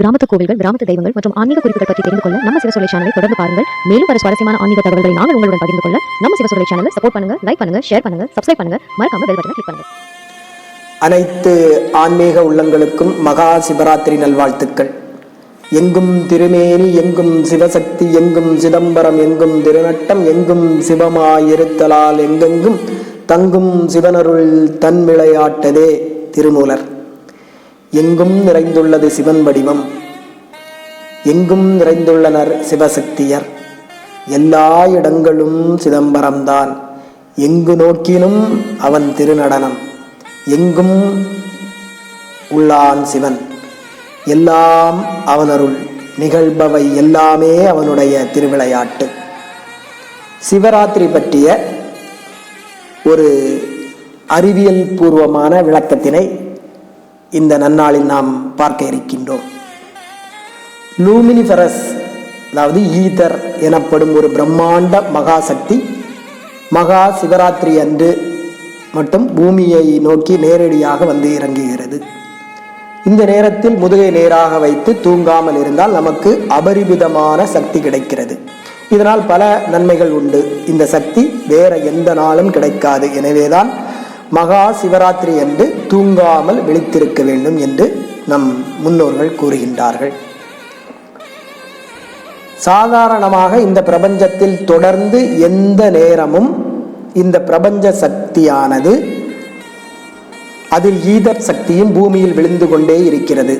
கிராமத்து கோவில்கள் கிராமத்து தெய்வங்கள் மற்றும் ஆன்மீக குறிப்புகள் பற்றி தெரிந்து கொள்ள நம்ம சிவசொலை சேனலை தொடர்ந்து பாருங்கள். மேலும் பல சுவாரஸ்யமான ஆன்மீக தகவல்களை நாங்கள் உங்களுடன் பகிர்ந்து கொள்ள நம்ம சிவசொலை சேனலை சப்போர்ட் பண்ணுங்க லைக் பண்ணுங்க ஷேர் பண்ணுங்க சப்ஸ்கிரைப் பண்ணுங்க. மறக்காம பெல் பட்டனை கிளிக் பண்ணுங்க. அனைத்து ஆன்மீக உள்ளங்களுக்கும் மகா சிவராத்திரி நல்வாழ்த்துக்கள். எங்கும் திருமேனி எங்கும் சிவசக்தி எங்கும் சிதம்பரம் எங்கும் திருநட்டம் எங்கும் சிவமாயிருத்தலால் எங்கெங்கும் தங்கும் சிவனருள் தன்மிளையாட்டதே திருமூலர். எங்கும் நிறைந்துள்ளது சிவன் வடிவம். எங்கும் நிறைந்துள்ளனர் சிவசக்தியர். எல்லா இடங்களும் சிதம்பரம்தான். எங்கு நோக்கினும் அவன் திருநடனம். எங்கும் உள்ளான் சிவன். எல்லாம் அவனருள் நிகழ்பவை எல்லாமே அவனுடைய திருவிளையாட்டு. சிவராத்திரி பற்றிய ஒரு அறிவியல் பூர்வமான விளக்கத்தினை இந்த நன்னாளில் நாம் பார்க்க இருக்கின்றோம். லூமினிஃபரஸ் அதாவது ஈதர் எனப்படும் ஒரு பிரம்மாண்ட மகாசக்தி மகா சிவராத்திரி அன்று மட்டும் பூமியை நோக்கி நேரடியாக வந்து இறங்குகிறது. இந்த நேரத்தில் முதுகை நேராக வைத்து தூங்காமல் இருந்தால் நமக்கு அபரிமிதமான சக்தி கிடைக்கிறது. இதனால் பல நன்மைகள் உண்டு. இந்த சக்தி வேற எந்த நாளும் கிடைக்காது. எனவேதான் மகா சிவராத்திரி அன்று தூங்காமல் விழித்திருக்க வேண்டும் என்று நம் முன்னோர்கள் கூறுகின்றார்கள். சாதாரணமாக இந்த பிரபஞ்சத்தில் தொடர்ந்து எந்த நேரமும் இந்த பிரபஞ்ச சக்தியானது அதில் ஈதர் சக்தியும் பூமியில் விழுந்து கொண்டே இருக்கிறது.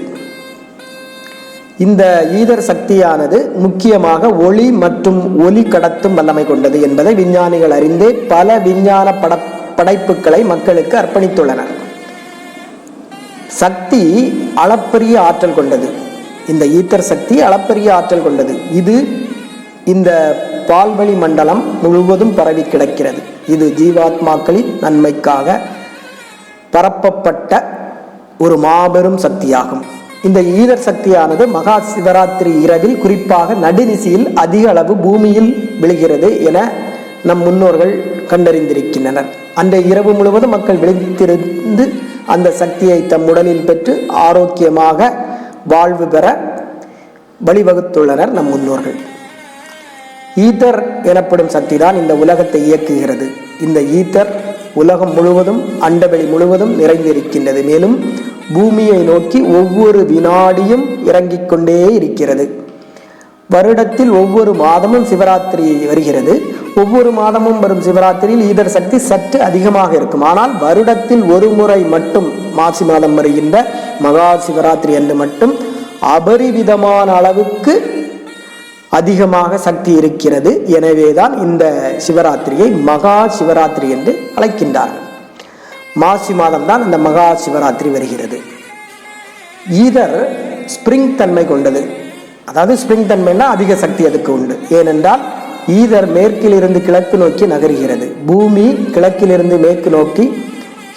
இந்த ஈதர் சக்தியானது முக்கியமாக ஒளி மற்றும் ஒலி கடத்தும் வல்லமை கொண்டது என்பதை விஞ்ஞானிகள் அறிந்தே பல விஞ்ஞான பட படைப்புகளை மக்களுக்கு அர்ப்பணித்துள்ளனர். சக்தி அளப்பரிய ஆற்றல் கொண்டது. இந்த ஈத்தர் சக்தி அளப்பரிய ஆற்றல் கொண்டது. இது இந்த பால்வழி மண்டலம் முழுவதும் பரவி கிடக்கிறது. இது ஜீவாத்மாக்களின் நன்மைக்காக பரப்பப்பட்ட ஒரு மாபெரும் சக்தியாகும். இந்த ஈதர் சக்தியானது மகா சிவராத்திரி இரவில் குறிப்பாக நடுநிசியில் அதிக அளவு பூமியில் விழுகிறது என நம் முன்னோர்கள் கண்டறிந்திருக்கின்றனர். அன்றைய இரவு முழுவதும் மக்கள் விழித்திருந்து அந்த சக்தியை தம் உடலில் பெற்று ஆரோக்கியமாக வாழ்வு பெற வழிவகுத்துள்ளனர் நம் முன்னோர்கள். ஈத்தர் எனப்படும் சக்தி தான் இந்த உலகத்தை இயக்குகிறது. இந்த ஈத்தர் உலகம் முழுவதும் அண்டவெளி முழுவதும் நிறைந்திருக்கின்றது. மேலும் பூமியை நோக்கி ஒவ்வொரு வினாடியும் இறங்கிக் கொண்டே இருக்கிறது. வருடத்தில் ஒவ்வொரு மாதமும் சிவராத்திரி வருகிறது. ஒவ்வொரு மாதமும் வரும் சிவராத்திரியில் ஈதர் சக்தி சற்று அதிகமாக இருக்கும். ஆனால் வருடத்தில் ஒரு முறை மட்டும் மாசி மாதம் வருகின்ற மகா சிவராத்திரி என்று மட்டும் அபரிவிதமான அளவுக்கு அதிகமாக சக்தி இருக்கிறது. எனவேதான் இந்த சிவராத்திரியை மகா சிவராத்திரி என்று அழைக்கின்றார்கள் மாசி மாதம்தான் இந்த மகா சிவராத்திரி வருகிறது. ஈதர் ஸ்ப்ரிங் தன்மை கொண்டது. அதாவது ஸ்ப்ரிங் தன்மைன்னா அதிக சக்தி அதுக்கு உண்டு. ஏனென்றால் ஈதர் மேற்கிலிருந்து கிழக்கு நோக்கி நகர்கிறது. பூமி கிழக்கிலிருந்து மேற்கு நோக்கி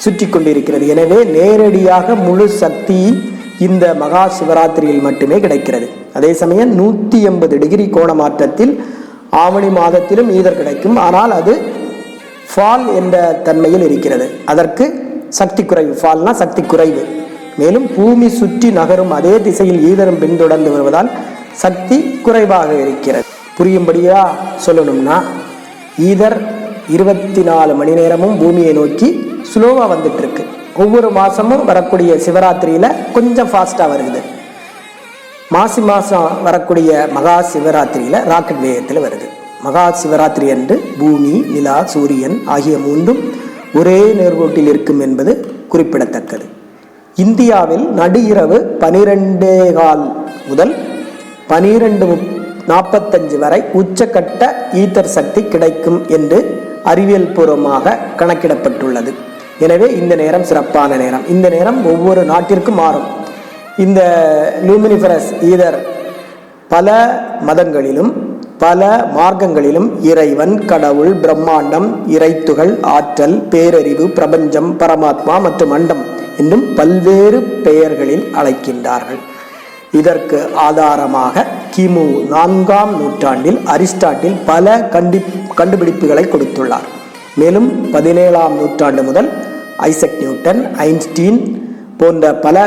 சுற்றி கொண்டிருக்கிறது. எனவே நேரடியாக முழு சக்தி இந்த மகா சிவராத்திரியில் மட்டுமே கிடைக்கிறது. அதே சமயம் நூற்றி எண்பது டிகிரி கோண மாற்றத்தில் ஆவணி மாதத்திலும் ஈதர் கிடைக்கும். ஆனால் அது ஃபால் என்ற தன்மையில் இருக்கிறது. அதற்கு சக்தி குறைவு. ஃபால்னா சக்தி குறைவு. மேலும் பூமி சுற்றி நகரும் அதே திசையில் ஈதரும் பின்தொடர்ந்து வருவதால் சக்தி குறைவாக இருக்கிறது. புரியும்படியா சொல்லணும்னா ஈதர் இருபத்தி நாலு மணி நேரமும் பூமியை நோக்கி ஸ்லோவாக வந்துட்டுருக்கு. ஒவ்வொரு மாதமும் வரக்கூடிய சிவராத்திரியில் கொஞ்சம் ஃபாஸ்ட்டாக வருது. மாசி மாதம் வரக்கூடிய மகா சிவராத்திரியில் ராக்கெட் வேகத்தில் வருது. மகா சிவராத்திரி அன்று பூமி நிலா சூரியன் ஆகிய மூன்றும் ஒரே நேர்கோட்டில் இருக்கும் என்பது குறிப்பிடத்தக்கது. இந்தியாவில் நடு இரவு பனிரெண்டே கால் முதல் பனிரெண்டு நாற்பத்தஞ்சு வரை உச்சக்கட்ட ஈத்தர் சக்தி கிடைக்கும் என்று அறிவியல் பூர்வமாக கணக்கிடப்பட்டுள்ளது. எனவே இந்த நேரம் சிறப்பான நேரம். இந்த நேரம் ஒவ்வொரு நாட்டிற்கும் மாறும். இந்த லூமினிஃபரஸ் ஈதர் பல மதங்களிலும் பல மார்க்கங்களிலும் இறைவன் கடவுள் பிரம்மாண்டம் இறைத்துகள் ஆற்றல் பேரறிவு பிரபஞ்சம் பரமாத்மா மற்றும் அண்டம் என்றும் பல்வேறு பெயர்களில் அழைக்கின்றார்கள். இதற்கு ஆதாரமாக கிமு நான்காம் நூற்றாண்டில் அரிஸ்டாட்டில் பல கண்டி கண்டுபிடிப்புகளை கொடுத்துள்ளார். மேலும் பதினேழாம் நூற்றாண்டு முதல் ஐசக் நியூட்டன் ஐன்ஸ்டீன் போன்ற பல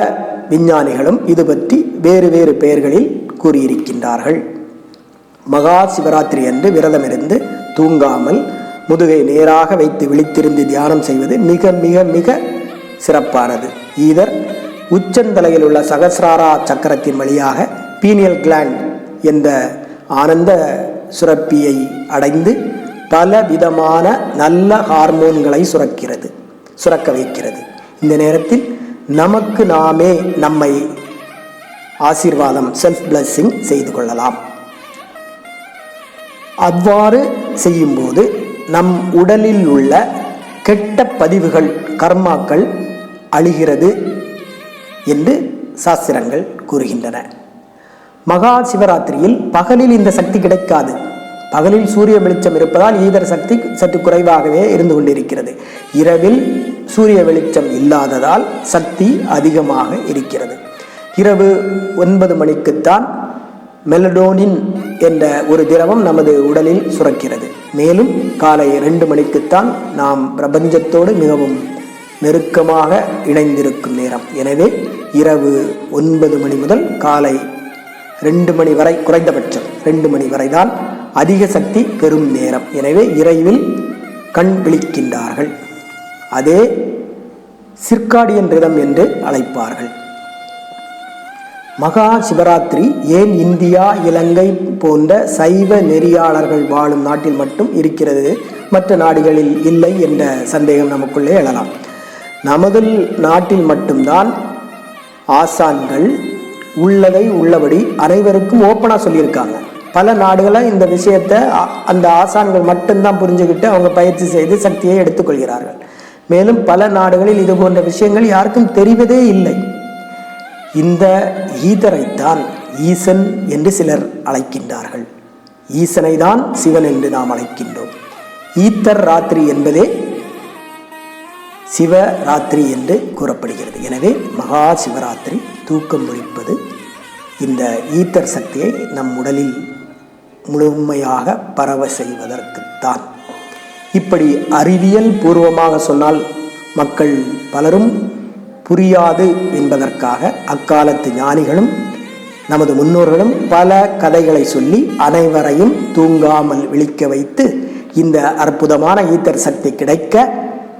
விஞ்ஞானிகளும் இது பற்றி வேறு வேறு பெயர்களில் கூறியிருக்கின்றார்கள். மகா சிவராத்திரி அன்று விரதமிருந்து தூங்காமல் முதுகை நேராக வைத்து விழித்திருந்து தியானம் செய்வது மிக மிக மிக சிறப்பானது. ஈதர் உச்சந்தலையில் உள்ள சகசிராரா சக்கரத்தின் வழியாக பீனியல் கிளாண்ட் என்ற ஆனந்த சுரப்பியை அடைந்து பல விதமான நல்ல ஹார்மோன்களை சுரக்கிறது சுரக்க வைக்கிறது. இந்த நேரத்தில் நமக்கு நாமே நம்மை ஆசீர்வாதம் செல்ஃப் பிளஸ்ஸிங் செய்து கொள்ளலாம். அவ்வாறு செய்யும்போது நம் உடலில் உள்ள கெட்ட பதிவுகள் கர்மாக்கள் அழிகிறது என்று சாஸ்திரங்கள் கூறுகின்றன. மகா சிவராத்திரியில் பகலில் இந்த சக்தி கிடைக்காது. பகலில் சூரிய வெளிச்சம் இருப்பதால் ஈதர் சக்தி சற்று குறைவாகவே இருந்து கொண்டிருக்கிறது. இரவில் சூரிய வெளிச்சம் இல்லாததால் சக்தி அதிகமாக இருக்கிறது. இரவு ஒன்பது மணிக்குத்தான் மெலடோனின் என்ற ஒரு திரவம் நமது உடலில் சுரக்கிறது. மேலும் காலை ரெண்டு மணிக்குத்தான் நாம் பிரபஞ்சத்தோடு மிகவும் நெருக்கமாக இணைந்திருக்கும் நேரம். எனவே இரவு ஒன்பது மணி முதல் காலை ரெண்டு மணி வரை குறைந்தபட்சம் ரெண்டு மணி வரை தான் அதிக சக்தி பெறும் நேரம். எனவே இறைவில் கண் விழிக்கின்றார்கள். அதே சிற்காடியன் ரிதம் என்று அழைப்பார்கள். மகா சிவராத்திரி ஏன் இந்தியா இலங்கை போன்ற சைவ நெறியாளர்கள் வாழும் நாட்டில் மட்டும் இருக்கிறது? மற்ற நாடுகளில் இல்லை என்ற சந்தேகம் நமக்குள்ளே எழலாம். நமது நாட்டில் மட்டும்தான் ஆசான்கள் உள்ளதை உள்ளபடி அனைவருக்கும் ஓப்பனாக சொல்லியிருக்காங்க. பல நாடுகளில் இந்த விஷயத்தை அந்த ஆசான்கள் மட்டும்தான் புரிஞ்சுக்கிட்டு அவங்க பயிற்சி செய்து சக்தியை எடுத்துக்கொள்கிறார்கள். மேலும் பல நாடுகளில் இது போன்ற விஷயங்கள் யாருக்கும் தெரிவதே இல்லை. இந்த ஈதரைத்தான் ஈசன் என்று சிலர் அழைக்கின்றார்கள். ஈசனை தான் சிவன் என்று நாம் அழைக்கின்றோம். ஈத்தர் ராத்திரி என்பதே சிவராத்திரி என்று கூறப்படுகிறது. எனவே மகா சிவராத்திரி தூக்கம் ஒழிப்பது இந்த ஈத்தர் சக்தியை நம் உடலில் முழுமையாக பரவ செய்வதற்குத்தான். இப்படி அறிவியல் பூர்வமாக சொன்னால் மக்கள் பலரும் புரியாது என்பதற்காக அக்காலத்து ஞானிகளும் நமது முன்னோர்களும் பல கதைகளை சொல்லி அனைவரையும் தூங்காமல் விழிக்க வைத்து இந்த அற்புதமான ஈத்தர் சக்தி கிடைக்க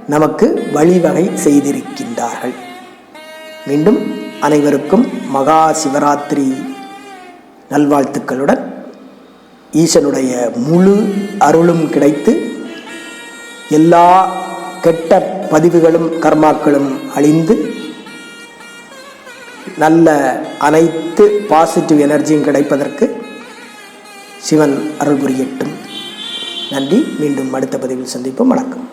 நமக்கு வழிவகை செய்திருக்கின்றார்கள். மீண்டும் அனைவருக்கும் மகா சிவராத்திரி நல்வாழ்த்துக்களுடன் ஈசனுடைய முழு அருளும் கிடைத்து எல்லா கெட்ட பதிவுகளும் கர்மாக்களும் அழிந்து நல்ல அனைத்து பாசிட்டிவ் எனர்ஜியும் கிடைப்பதற்கு சிவன் அருள் புரியட்டும். நன்றி. மீண்டும் அடுத்த பதிவில் சந்திப்போம். வணக்கம்.